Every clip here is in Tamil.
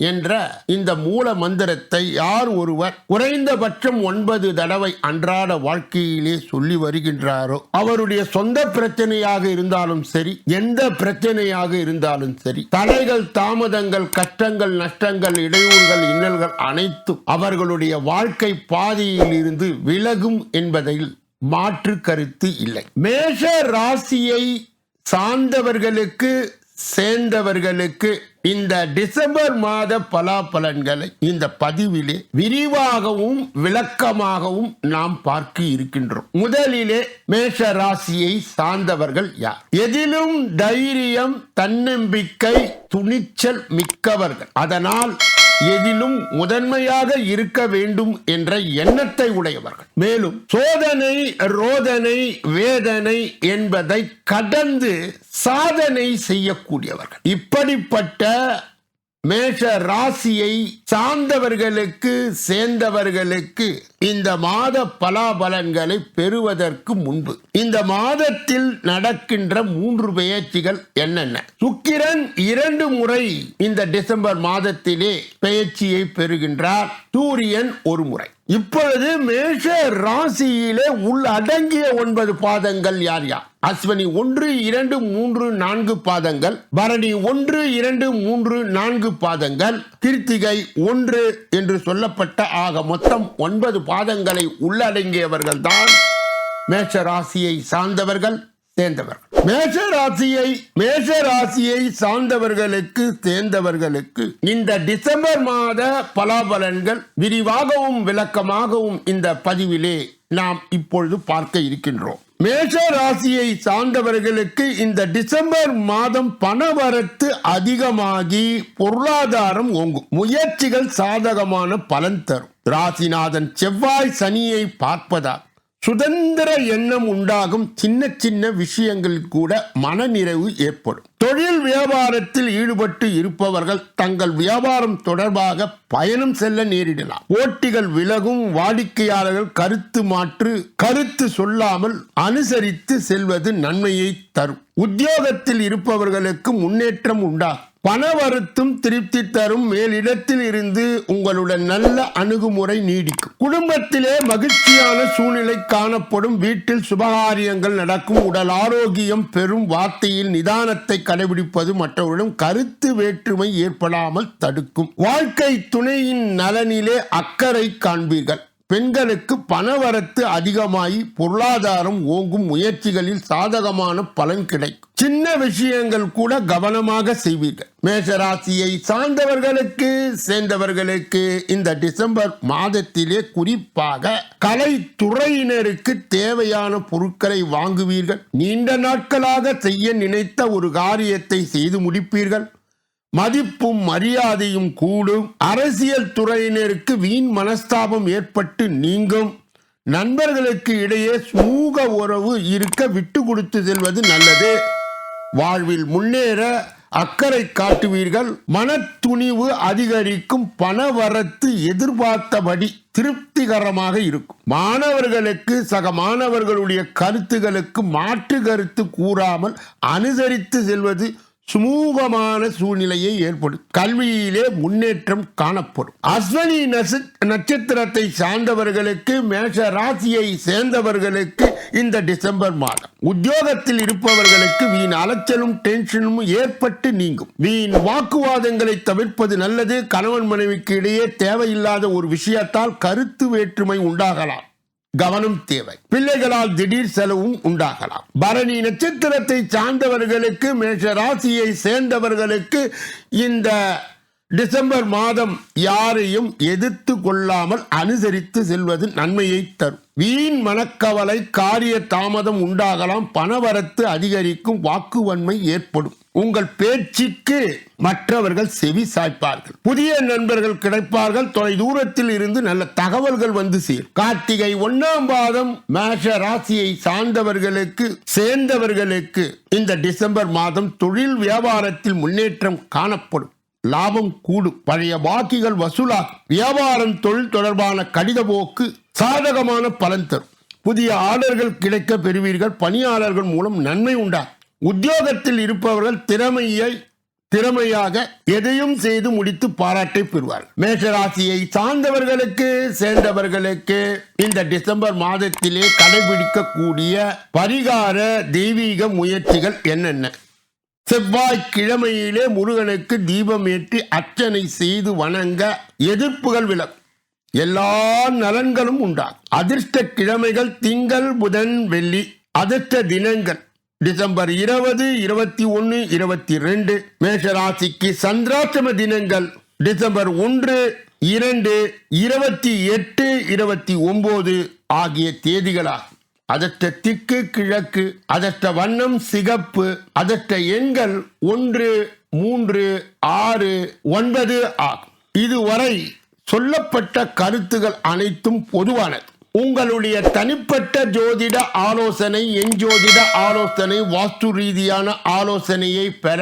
என்ற இந்த மூல மந்திரத்தை யார் ஒருவர் குறைந்தபட்சம் ஒன்பது தடவை அன்றாட வாழ்க்கையிலே சொல்லி வருகின்றாரோ அவருடைய சொந்த பிரச்சனையாக இருந்தாலும் சரி எந்த பிரச்சனையாக இருந்தாலும் சரி தடைகள் தாமதங்கள் கஷ்டங்கள் நஷ்டங்கள் இடையூறுகள் இன்னல்கள் அனைத்தும் அவர்களுடைய வாழ்க்கை பாதையில் இருந்து விலகும் என்பதில் மாற்று கருத்து இல்லை. மேஷ ராசியை சார்ந்தவர்களுக்கு சேர்ந்தவர்களுக்கு இந்த டிசம்பர் மாத பலாபலன்களை இந்த பதிவிலே விரிவாகவும் விளக்கமாகவும் நாம் பார்க்க இருக்கின்றோம். முதலிலே மேஷ ராசியை சார்ந்தவர்கள் யார்? எதிலும் தைரியம் தன்னம்பிக்கை துணிச்சல் மிக்கவர்கள். அதனால் எதிலும் முதன்மையாக இருக்க வேண்டும் என்ற எண்ணத்தை உடையவர்கள். மேலும் சோதனை ரோதனை வேதனை என்பதை கடந்து சாதனை செய்யக்கூடியவர்கள். இப்படிப்பட்ட மேஷ ராசியை சார்ந்தவர்களுக்கு சேர்ந்தவர்களுக்கு இந்த மாத பலாபலன்களை பெறுவதற்கு முன்பு இந்த மாதத்தில் நடக்கின்ற மூன்று பெயர்ச்சிகள் என்னென்ன? சுக்கிரன் இரண்டு முறை இந்த டிசம்பர் மாதத்திலே பெயர்ச்சியை பெறுகின்றார். சூரியன் ஒரு முறை. இப்பொழுது மேஷ ராசியிலே உள் அடங்கிய ஒன்பது பாதங்கள் யார் யார்? அஸ்வினி ஒன்று இரண்டு மூன்று நான்கு பாதங்கள். பரணி ஒன்று இரண்டு மூன்று நான்கு பாதங்கள். கிருத்திகை ஒன்று என்று சொல்லப்பட்ட ஆக மொத்தம் ஒன்பது பாதங்களை உள்ளடங்கியவர்கள் தான் மேஷ ராசியை சார்ந்தவர்கள் சேர்ந்தவர்கள். மேஷ ராசியை மேஷ ராசியை சார்ந்தவர்களுக்கு சேர்ந்தவர்களுக்கு இந்த டிசம்பர் மாத பலாபலன்கள் விரிவாகவும் விளக்கமாகவும் இந்த பதிவிலே நாம் இப்பொழுது பார்க்க இருக்கின்றோம். மேஷ ராசியை சார்ந்தவர்களுக்கு இந்த டிசம்பர் மாதம் பணவரத்து அதிகமாகி பொருளாதாரம் ஓங்கும். முயற்சிகள் சாதகமான பலன் தரும். ராசிநாதன் செவ்வாய் சனியை பார்ப்பதால் சுதந்திர எண்ணம் உண்டாகும் சின்ன சின்ன விஷயங்கள் கூட மனநிறைவு ஏற்படும். தொழில் வியாபாரத்தில் ஈடுபட்டு இருப்பவர்கள் தங்கள் வியாபாரம் தொடர்பாக பயணம் செல்ல நேரிடலாம். போட்டிகள் விலகும் வாடிக்கையாளர்கள் கருத்து மாற்று கருத்து சொல்லாமல் அனுசரித்து செல்வது நன்மையை தரும். உத்தியோகத்தில் இருப்பவர்களுக்கு முன்னேற்றம் உண்டா? பண வருத்தும் திருப்தி தரும் மேலிடத்தில் இருந்து உங்களுடன் நல்ல அணுகுமுறை நீடிக்கும். குடும்பத்திலே மகிழ்ச்சியான சூழ்நிலை காணப்படும். வீட்டில் சுபகாரியங்கள் நடக்கும். உடல் ஆரோக்கியம் பெரும் வார்த்தையில் நிதானத்தை கடைபிடிப்பது மற்றவரிடம் கருத்து வேற்றுமை ஏற்படாமல் தடுக்கும். வாழ்க்கை துணையின் நலனிலே அக்கறை காண்பீர்கள். பெண்களுக்கு பணவரத்து அதிகமாகி பொருளாதாரம் ஓங்கும் முயற்சிகளில் சாதகமான பலன் கிடைக்கும். சின்ன விஷயங்கள் கூட கவனமாக செய்வீர்கள். மேஷராசியை சார்ந்தவர்களுக்கு சேர்ந்தவர்களுக்கு இந்த டிசம்பர் மாதத்திலே குறிப்பாக கலைத்துறையினருக்கு தேவையான பொருட்களை வாங்குவீர்கள். நீண்ட நாட்களாக செய்ய நினைத்த ஒரு காரியத்தை செய்து முடிப்பீர்கள். மதிப்பும் மரியாதையும் கூடும். அரசியல் துறையினருக்கு வீண் மனஸ்தாபம் ஏற்பட்டு நீங்கும். நண்பர்களுக்கு இடையே சுமூக உறவு இருக்க விட்டு கொடுத்து செல்வது நல்லது. வாழ்வில் முன்னேற அக்கறை காட்டுவீர்கள். மனத்துணிவு அதிகரிக்கும். பணவரத்து எதிர்பார்த்தபடி திருப்திகரமாக இருக்கும். மாணவர்களுக்கு சக மாணவர்களுடைய கருத்துகளுக்கு மாற்று கருத்து கூறாமல் அனுசரித்து செல்வது சுமூகமான சூழ்நிலையை ஏற்படும் கல்வியிலே முன்னேற்றம் காணப்படும். அஸ்வனி நச- நட்சத்திரத்தை சார்ந்தவர்களுக்கு மேஷ ராசியை சேர்ந்தவர்களுக்கு இந்த டிசம்பர் மாதம். உத்தியோகத்தில் இருப்பவர்களுக்கு வீண் அலைச்சலும் டென்ஷனும் ஏற்பட்டு நீங்கும். வீண் வாக்குவாதங்களை தவிர்ப்பது நல்லது. கணவன் மனைவிக்கு இடையே தேவையில்லாத ஒரு விஷயத்தால் கருத்து வேற்றுமை உண்டாகலாம். கவனம் தேவை. பிள்ளைகளால் திடீர் செலவும் உண்டாகலாம். பரணி நட்சத்திரத்தை சார்ந்தவர்களுக்கு மேஷ ராசியை சேர்ந்தவர்களுக்கு இந்த டிசம்பர் மாதம் யாரையும் எதிர்த்து கொள்ளாமல் அனுசரித்து செல்வது நன்மையை தரும். வீண் மனக்கவலை காரிய தாமதம் உண்டாகலாம். பணவரத்து அதிகரிக்கும் வாக்குவன்மை ஏற்படும். உங்கள் பேச்சுக்கு மற்றவர்கள் செவி சாய்ப்பார்கள். புதிய நண்பர்கள் கிடைப்பார்கள். தொலை தூரத்தில் இருந்து நல்ல தகவல்கள் வந்து சேரும். கார்த்திகை ஒன்னாம் பாதம் மேஷ ராசியை சார்ந்தவர்களுக்கு சேர்ந்தவர்களுக்கு இந்த டிசம்பர் மாதம் தொழில் வியாபாரத்தில் முன்னேற்றம் காணப்படும். லாபம் கூடும். பழைய பாக்கிகள் வசூலாகும். வியாபாரம் தொழில் தொடர்பான கடித போக்கு சாதகமான பலன் தரும். புதிய ஆர்டர்கள் கிடைக்க பெறுவீர்கள். பணியாளர்கள் மூலம் நன்மை உண்டா உத்தியோகத்தில் இருப்பவர்கள் திறமையை திறமையாக எதையும் செய்து முடித்து பாராட்டை பெறுவார் மேஷராசியை சார்ந்தவர்களுக்கு சேர்ந்தவர்களுக்கு இந்த டிசம்பர் மாதத்திலே கடைபிடிக்கக்கூடிய பரிகார தெய்வீக முயற்சிகள் என்னென்ன? செவ்வாய்க்கிழமையிலே முருகனுக்கு தீபம் ஏற்றி அர்ச்சனை செய்து வணங்க எதிர்ப்புகள் விலகும். எல்லா நலன்களும் உண்டாகும். அதிர்ஷ்ட கிழமைகள் திங்கள் புதன் வெள்ளி அதிர்ஷ்ட தினங்கள். டிசம்பர் இருபது இருபத்தி ஒன்று இருபத்தி ரெண்டு மேஷராசிக்கு சந்திராஷ்டம தினங்கள். டிசம்பர் ஒன்று இரண்டு இருபத்தி எட்டு இருபத்தி ஒன்பது ஆகிய தேதிகளாகும். அதற்ற திக்கு கிழக்கு அதற்ற வண்ணம் சிகப்பு அதற்ற எண்கள் ஒன்று மூன்று ஆறு ஒன்பது ஆகும். இதுவரை சொல்லப்பட்ட கருத்துகள் அனைத்தும் பொதுவானது. உங்களுடைய தனிப்பட்ட ஜோதிட ஆலோசனை என் ஜோதிட ஆலோசனை வாஸ்து ரீதியான ஆலோசனையை பெற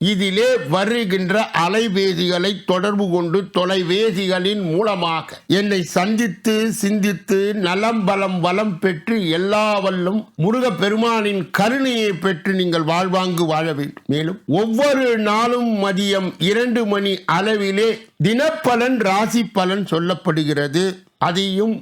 இதிலே வருகின்ற அலைபேசிகளை தொடர்பு கொண்டு தொலைபேசிகளின் மூலமாக என்னை சந்தித்து சிந்தித்து நலம் பலம் வளம் பெற்று எல்லா வல்லும் முருக பெருமானின் கருணையை பெற்று நீங்கள் வாழ்வாங்கு வாழ வேண்டும். மேலும் ஒவ்வொரு நாளும் மதியம் இரண்டு மணி அளவிலே தினப்பலன் ராசி பலன் சொல்லப்படுகிறது. அதையும்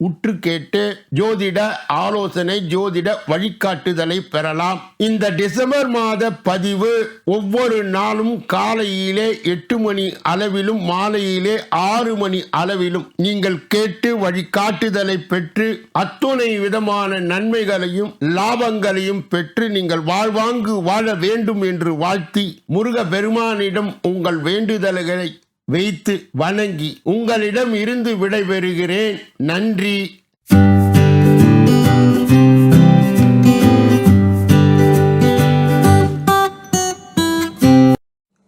உற்று கேட்டு ஜோதிட ஆலோசனை ஜோதிட வழிகாட்டுதலை பெறலாம். இந்த டிசம்பர் மாத பதிவு ஒவ்வொரு நாளும் காலையிலே எட்டு மணி அளவிலும் மாலையிலே ஆறு மணி அளவிலும் நீங்கள் கேட்டு வழிகாட்டுதலை பெற்று அத்துணை விதமான நன்மைகளையும் லாபங்களையும் பெற்று நீங்கள் வாழ்வாங்கு வாழ வேண்டும் என்று வாழ்த்தி முருக பெருமானிடம் உங்கள் வேண்டுதல்களை வைத்து வணங்கி உங்களிடம் இருந்து விடைபெறுகிறேன். நன்றி.